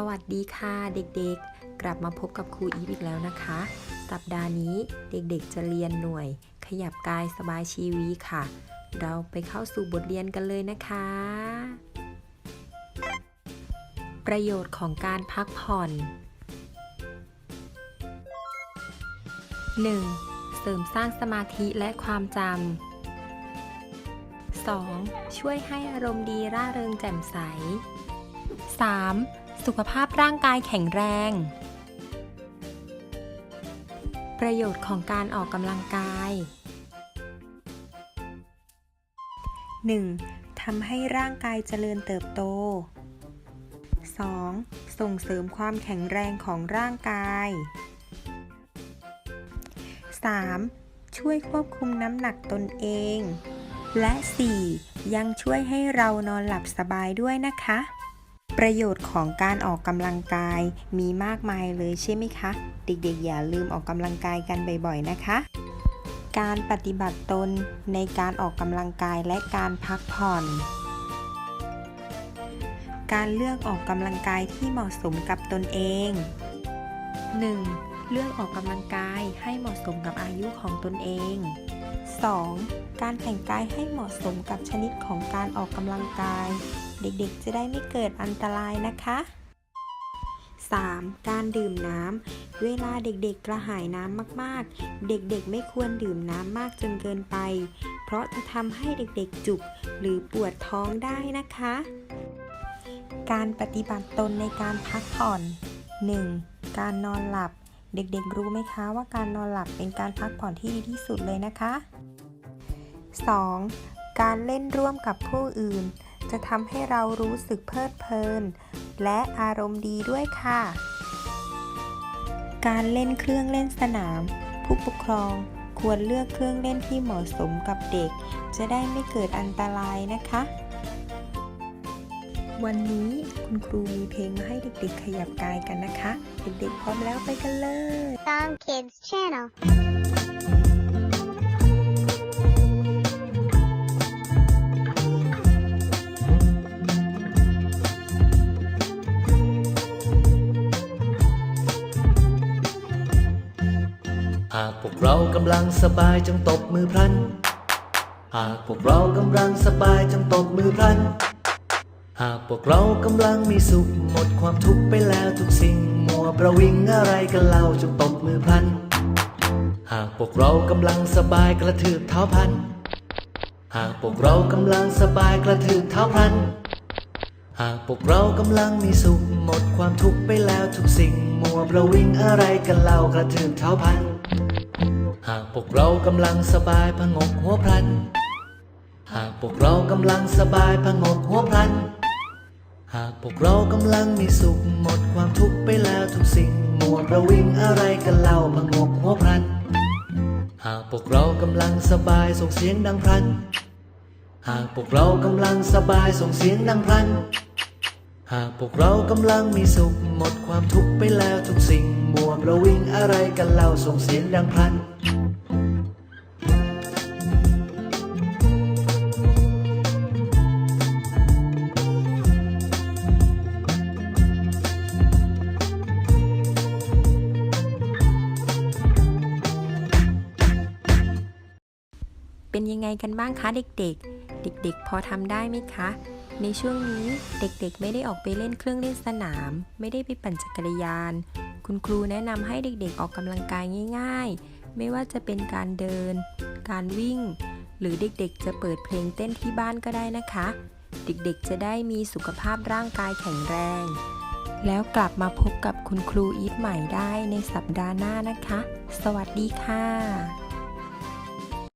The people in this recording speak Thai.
สวัสดีค่ะเด็กๆ กลับมาพบกับครูอีฟอีกแล้วนะคะ สัปดาห์นี้เด็กๆจะเรียนหน่วย ขยับกายสบายชีวีค่ะ เราไปเข้าสู่บทเรียนกันเลยนะคะ ประโยชน์ของการพักผ่อน 1. เสริมสร้างสมาธิและความจำ 2. ช่วยให้อารมณ์ดีร่าเริงแจ่มใส 3. สุขภาพร่างกายแข็งแรง ประโยชน์ของการออกกำลังกาย 1. ทำให้ร่างกายเจริญเติบโต 2. ส่งเสริมความแข็งแรงของร่างกาย 3. ช่วยควบคุมน้ำหนักตนเอง และ 4. ยังช่วยให้เรานอนหลับสบายด้วยนะคะ ประโยชน์ของการออกกำลังกายมีมากมายเลยใช่ไหมคะ เด็กๆ อย่าลืมออกกำลังกายกันบ่อยๆ นะคะ การปฏิบัติตนในการออกกำลังกายและการพักผ่อน การเลือกออกกำลังกายที่เหมาะสมกับตนเอง 1. เลือกออกกำลังกายให้เหมาะสมกับอายุของตนเอง 2. การแต่งกายให้เหมาะสมกับชนิดของการออกกำลังกาย เด็กๆ จะได้ไม่เกิดอันตรายนะคะ 3. การดื่มน้ำ เวลาเด็กๆกระหายน้ำมากๆ เด็กๆไม่ควรดื่มน้ำมากจนเกินไป เพราะจะทำให้เด็กๆจุกหรือปวดท้องได้นะคะ การปฏิบัติตนในการพักผ่อน 1. การนอนหลับ เด็กๆ รู้ไหมคะว่าการนอนหลับเป็นการพักผ่อนที่ดีที่สุดเลยนะคะ 2. การเล่นร่วมกับผู้อื่น จะทำให้เรารู้สึกเพลิดเพลิน และอารมณ์ดีด้วยค่ะ การเล่นเครื่องเล่นสนาม ผู้ปกครองควรเลือกเครื่องเล่นที่เหมาะสมกับเด็ก จะได้ไม่เกิดอันตรายนะคะ วันนี้คุณครูมีเพลงมาให้เด็กๆ ขยับกายกันนะคะ เด็กๆพร้อมแล้วไปกันเลย Song Kids Channel. หากพวกเรากำลังสบายจงตบมือพลัน หากพวกเรากำลังสบายจงตบมือพลัน หากพวกเรากำลังมีสุขหมดความทุกข์ไปแล้วทุกสิ่ง มัวประวิงอะไรกันเล่าจงตบมือพลัน หากพวกเรากำลังสบายกระทืบเท้าพัน หากพวกเรากำลังสบายกระทืบเท้าพัน หากพวกเรากำลังมีสุขหมดความทุกข์ไปแล้วทุกสิ่ง มัวประวิงอะไรกันเล่ากระทืบเท้าพัน หากพวกเรากำลังสบายพงกหัวพลัน หากพวกเรากำลังสบายพงกหัวพลัน หากพวกเรากำลังมีสุขหมดความทุกข์ไปแล้วทุกสิ่งมัวประวิงอะไรกันเล่าพงกหัวพลัน หากพวกเรากำลังสบายส่งเสียงดังพลัน หากพวกเรากำลังสบายส่งเสียงดังพลัน หากพวกเรากำลังมีสุขหมดความทุกข์ไปแล้วทุกสิ่งมัวประวิงอะไรกันเล่าส่งเสียงดังพลัน เป็นยังไงกันบ้างคะเด็กๆ เด็กๆ พอทำได้ไหมคะ ในช่วงนี้เด็กๆ ไม่ได้ออกไปเล่นเครื่องเล่นสนาม ไม่ได้ไปปั่นจักรยาน คุณครูแนะนำให้เด็กๆ ออกกำลังกายง่าย ๆ ไม่ว่าจะเป็นการเดิน การวิ่ง หรือเด็กๆ จะเปิดเพลงเต้นที่บ้านก็ได้นะคะ เด็กๆ จะได้มีสุขภาพร่างกายแข็งแรง แล้วกลับมาพบกับคุณครูอีฟใหม่ได้ในสัปดาห์หน้านะคะ สวัสดีค่ะ